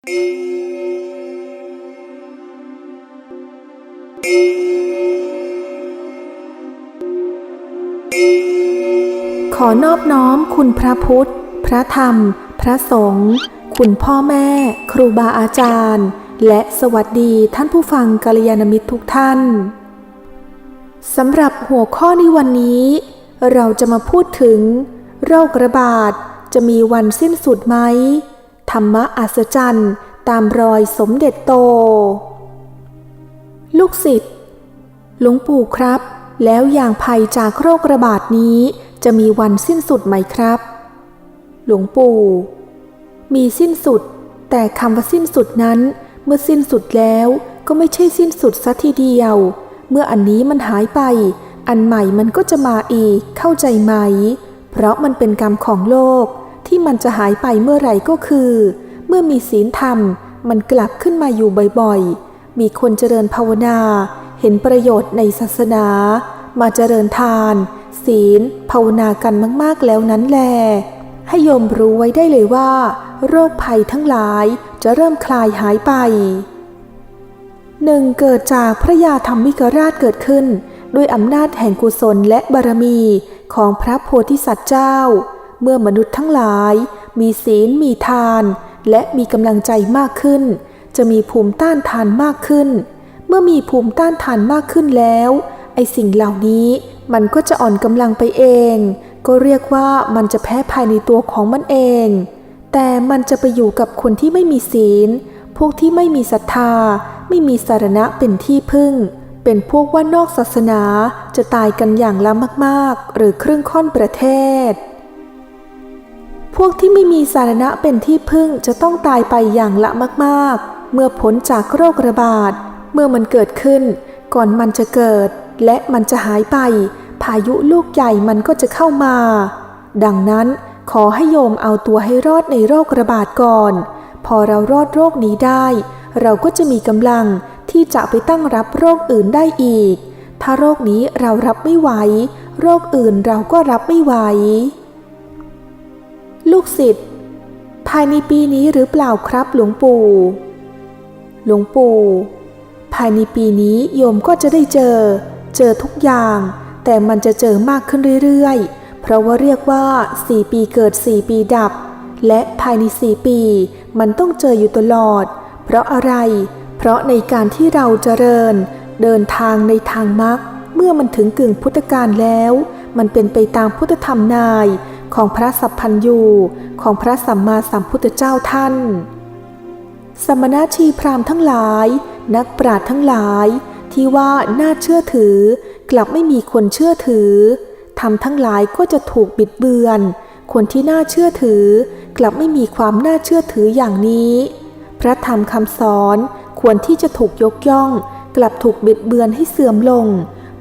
ขอนอบน้อมคุณพระพุทธ พระธรรม พระสงฆ์ คุณพ่อแม่ ครูบาอาจารย์ และสวัสดีท่านผู้ฟังกัลยาณมิตรทุกท่าน สำหรับหัวข้อในวันนี้ เราจะมาพูดถึง โรคระบาดจะมีวันสิ้นสุดไหม ธรรมะอัศจรรย์ตามรอยสมเด็จโต ลูกศิษย์หลวงปู่ครับ แล้วอย่างภัยจากโรคระบาดนี้จะมีวันสิ้นสุดไหมครับ หลวงปู่ มีสิ้นสุด แต่คำว่าสิ้นสุดนั้น เมื่อสิ้นสุดแล้วก็ไม่ใช่สิ้นสุดซะทีเดียว เมื่ออันนี้มันหายไป อันใหม่มันก็จะมาอีกเข้าใจไหม เพราะมันเป็นกรรมของโลก ที่มันจะหายไปเมื่อไหร่ก็คือ เมื่อมีศีลธรรมมันกลับขึ้นมาอยู่บ่อยๆ มีคนเจริญภาวนา เห็นประโยชน์ในศาสนา มาเจริญทาน ศีล ภาวนากันมากๆแล้วนั้นแล ให้โยมรู้ไว้ได้เลยว่า โรคภัยทั้งหลายจะเริ่มคลายหายไปหนึ่งเกิดจากพระยาธรรมิกราชเกิดขึ้น ด้วยอำนาจแห่งกุศลและบารมีของพระโพธิสัตว์เจ้า เมื่อมนุษย์ทั้งหลาย มีศีลมีทาน และมีกำลังใจมากขึ้น จะมีภูมิต้านทานมากขึ้น เมื่อมีภูมิต้านทานมากขึ้นแล้ว ไอสิ่งเหล่านี้มันก็จะอ่อนกำลังไปเอง ก็เรียกว่ามันจะแพ้ภายในตัวของมันเอง แต่มันจะไปอยู่กับคนที่ไม่มีศีล พวกที่ไม่มีศรัทธา ไม่มีสารณะเป็นที่พึ่ง เป็นพวกว่านอกศาสนาจะตายกันอย่างละมาก ๆ หรือครึ่งค่อนประเทศ พวกที่ไม่มีสารณะเป็นที่พึ่งจะต้องตายไปอย่างละมากๆ เมื่อพ้นจากโรคระบาด เมื่อมันเกิดขึ้น ก่อนมันจะเกิด และมันจะหายไป พายุลูกใหญ่มันก็จะเข้ามา ดังนั้นขอให้โยมเอาตัวให้รอดในโรคระบาดก่อน พอเรารอดโรคนี้ได้ เราก็จะมีกำลังที่จะไปตั้งรับโรคอื่นได้อีก ถ้าโรคนี้เรารับไม่ไหว โรคอื่นเราก็รับไม่ไหว ลูกศิษย์ภายในปีนี้หรือเปล่าครับหลวงปู่ หลวงปู่ ภายในปีนี้โยมก็จะได้เจอ เจอทุกอย่าง แต่มันจะเจอมากขึ้นเรื่อยๆ เพราะว่าเรียกว่า4ปีเกิด4ปีดับ และภายใน4ปีมันต้องเจออยู่ตลอด เพราะอะไร เพราะในการที่เราเจริญ เดินทางในทางมรรคเมื่อมันถึงกึ่งพุทธกาลแล้ว มันเป็นไปตามพุทธธรรมนาย ของพระสัพพันยูของพระสัมมาสัมพุทธเจ้าท่าน สมณชีพราหมณ์ทั้งหลาย นักปราชญ์ทั้งหลาย ที่ว่าน่าเชื่อถือ กลับไม่มีคนเชื่อถือทำทั้งหลายก็จะถูกบิดเบือน คนที่น่าเชื่อถือ กลับไม่มีความน่าเชื่อถืออย่างนี้ พระธรรมคำสอนควรที่จะถูกยกย่อง กลับถูกบิดเบือนให้เสื่อมลง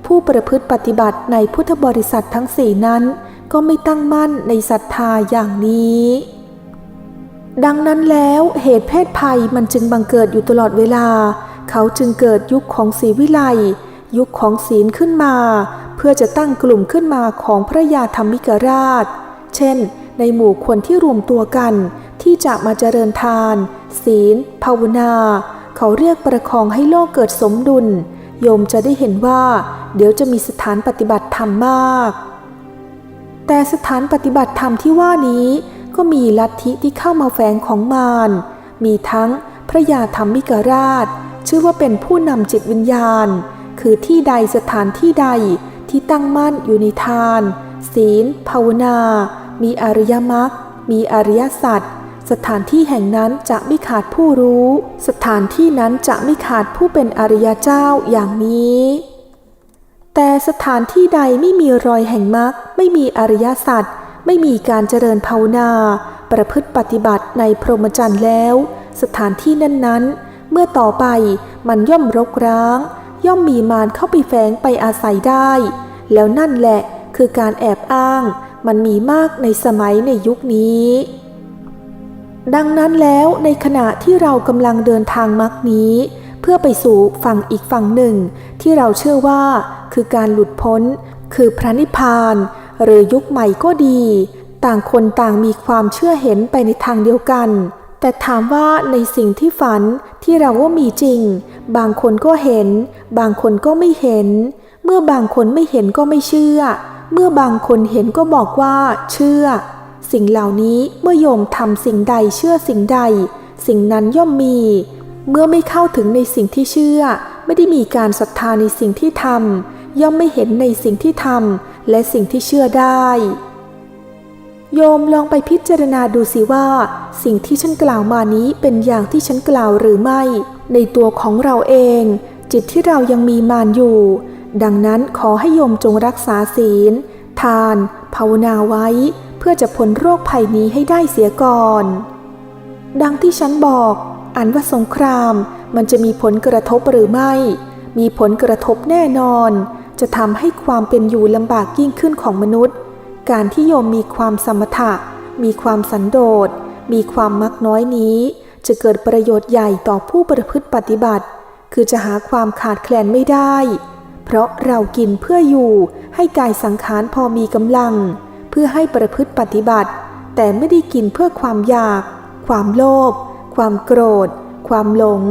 ผู้ประพฤติปฏิบัติในพุทธบริษัททั้งสี่นั้น ก็ไม่ตั้งมั่นในศรัทธาอย่างนี้ ดังนั้นแล้วเหตุเพศภัยมันจึงบังเกิดอยู่ตลอดเวลา เขาจึงเกิดยุคของศีวิไลยุคของศีลขึ้นมา เพื่อจะตั้งกลุ่มขึ้นมาของพระยาธรรมิกราช เช่น ในหมู่คนที่รวมตัวกัน ที่จะมาเจริญทาน ศีล ภาวนา เขาเรียกประคองให้โลกเกิดสมดุล โยมจะได้เห็นว่า เดี๋ยวจะมีสถานปฏิบัติธรรมมาก แต่สถานปฏิบัติธรรมที่ว่านี้ ก็มีลัทธิที่เข้ามาแฝงของมาร มีทั้งพระยาธรรมิกราช ชื่อว่าเป็นผู้นำจิตวิญญาณ คือที่ใดสถานที่ใดที่ตั้งมั่นอยู่ในทาน ศีล ภาวนา มีอริยมรรค มีอริยสัจ สถานที่แห่งนั้นจะไม่ขาดผู้รู้ สถานที่นั้นจะไม่ขาดผู้เป็นอริยเจ้าอย่างนี้ แต่สถานที่ใดไม่มีรอยแห่งมรรคไม่มีอริยสัจไม่มีการเจริญภาวนา ประพฤติปฏิบัติในพรหมจรรย์แล้ว สถานที่นั้นๆ เมื่อต่อไปมันย่อมรกร้าง ย่อมมีมารเข้าไปแฝงไปอาศัยได้ แล้วนั่นแหละคือการแอบอ้าง มันมีมากในสมัยในยุคนี้ ดังนั้นแล้วในขณะที่เรากำลังเดินทางมรรคนี้ เพื่อไปสู่ฝั่งอีกฝั่งหนึ่ง ที่เราเชื่อว่าคือการหลุดพ้น คือพระนิพพาน หรือยุคใหม่ก็ดี ต่างคนต่างมีความเชื่อเห็นไปในทางเดียวกัน แต่ถามว่าในสิ่งที่ฝันที่เราว่ามีจริง บางคนก็เห็น บางคนก็ไม่เห็น เมื่อบางคนไม่เห็นก็ไม่เชื่อ เมื่อบางคนเห็นก็บอกว่า เชื่อ สิ่งเหล่านี้เมื่อโยมทำสิ่งใดเชื่อสิ่งใด สิ่งนั้นย่อมมี เมื่อไม่เข้าถึงในสิ่งที่เชื่อ ไม่ได้มีการศรัทธาในสิ่งที่ทำย่อมไม่เห็นในสิ่งที่ทำและสิ่งที่เชื่อได้ โยมลองไปพิจารณาดูสิว่า สิ่งที่ฉันกล่าวมานี้เป็นอย่างที่ฉันกล่าวหรือไม่ ในตัวของเราเอง จิตที่เรายังมีมานอยู่ ดังนั้นขอให้โยมจงรักษาศีล ทาน ภาวนาไว้ เพื่อจะพ้นโรคภัยนี้ให้ได้เสียก่อน ดังที่ฉันบอก อันว่าสงครามมันจะมีผลกระทบหรือไม่ มีผลกระทบแน่นอน จะทำให้ความเป็นอยู่ลำบากยิ่งขึ้นของมนุษย์ การที่โยมมีความสมถะ มีความสันโดษ มีความมักน้อยนี้ จะเกิดประโยชน์ใหญ่ต่อผู้ประพฤติปฏิบัติ คือจะหาความขาดแคลนไม่ได้ เพราะเรากินเพื่ออยู่ให้กายสังขารพอมีกำลัง เพื่อให้ประพฤติปฏิบัติ แต่ไม่ได้กินเพื่อความอยาก ความโลภ ความโกรธ ความหลง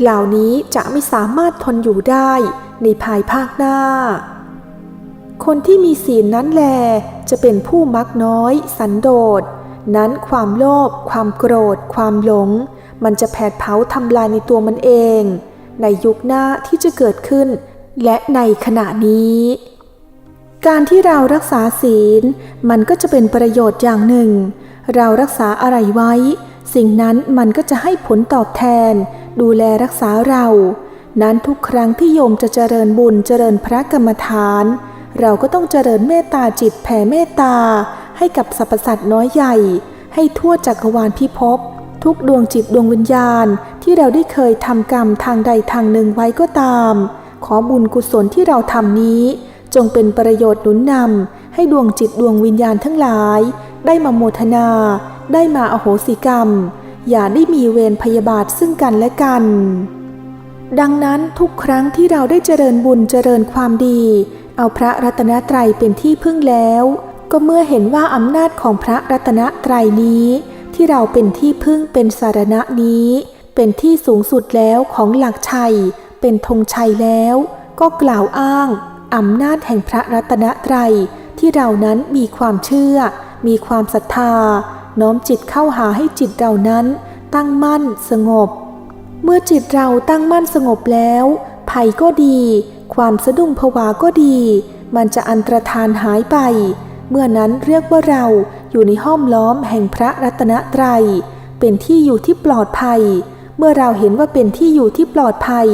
เหล่านี้จะไม่สามารถทนอยู่ได้ในภายภาคหน้า คนที่มีศีลนั้นแลจะเป็นผู้มักน้อย สันโดษ นั้นความโลภความโกรธ ความหลง มันจะแผดเผาทำลายในตัวมันเอง ในยุคหน้าที่จะเกิดขึ้น และในขณะนี้การที่เรารักษาศีลมันก็จะเป็นประโยชน์อย่างหนึ่ง เรารักษาอะไรไว้ สิ่งนั้นมันก็จะให้ผลตอบแทน ดูแลรักษาเรา นั้นทุกครั้งที่โยมจะเจริญบุญเจริญพระกรรมฐาน เราก็ต้องเจริญเมตตาจิตแผ่เมตตา ให้กับสรรพสัตว์น้อยใหญ่ ให้ทั่วจักรวาลพิภพทุกดวงจิตดวงวิญญาณที่เราได้เคยทำกรรมทางใดทางหนึ่งไว้ก็ตาม ขอบุญกุศลที่เราทำนี้ จงเป็นประโยชน์หนุนนำให้ดวงจิตดวงวิญญาณทั้งหลาย ได้มาโมทนา ได้มาอโหสิกรรม อย่าได้มีเวรพยาบาทซึ่งกันและกัน ดังนั้นทุกครั้งที่เราได้เจริญบุญเจริญความดี เอาพระรัตนตรัยเป็นที่พึ่งแล้ว ก็เมื่อเห็นว่าอำนาจของพระรัตนตรัยนี้ ที่เราเป็นที่พึ่งเป็นสารณะนี้ เป็นที่สูงสุดแล้วของหลักชัย เป็นธงชัยแล้ว ก็กล่าวอ้างอำนาจแห่งพระรัตนตรัยที่เรานั้นมีความเชื่อ มีความศรัทธา น้อมจิตเข้าหาให้จิตเรานั้น ตั้งมั่นสงบ เมื่อจิตเราตั้งมั่นสงบแล้ว ภัยก็ดี ความสะดุ้งผวาก็ดี มันจะอันตรธานหายไป เมื่อนั้นเรียกว่าเราอยู่ในห้อมล้อมแห่งพระรัตนตรัย เป็นที่อยู่ที่ปลอดภัย เมื่อเราเห็นว่าเป็นที่อยู่ที่ปลอดภัย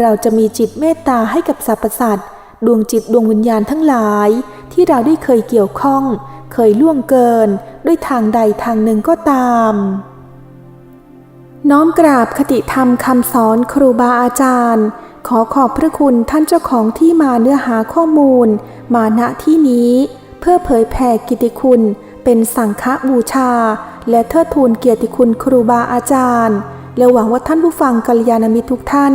เราจะมีจิตเมตตาให้กับสรรพสัตว์ดวงจิตดวงวิญญาณทั้งหลาย ที่เราได้เคยเกี่ยวข้อง เคยล่วงเกิน ด้วยทางใดทางหนึ่งก็ตาม น้อมกราบคติธรรมคำสอนครูบาอาจารย์ ขอขอบพระคุณท่านเจ้าของที่มาเนื้อหาข้อมูล มาณที่นี้ เพื่อเผยแผ่กิตติคุณ เป็นสังฆบูชา และเทิดทูนเกียรติคุณครูบาอาจารย์ และหวังว่าท่านผู้ฟังกัลยาณมิตรทุกท่าน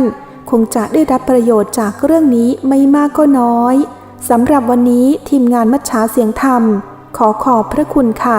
คงจะได้รับประโยชน์จากเรื่องนี้ไม่มากก็น้อยสำหรับวันนี้ทีมงานมัชชาเสียงธรรม ขอขอบพระคุณค่ะ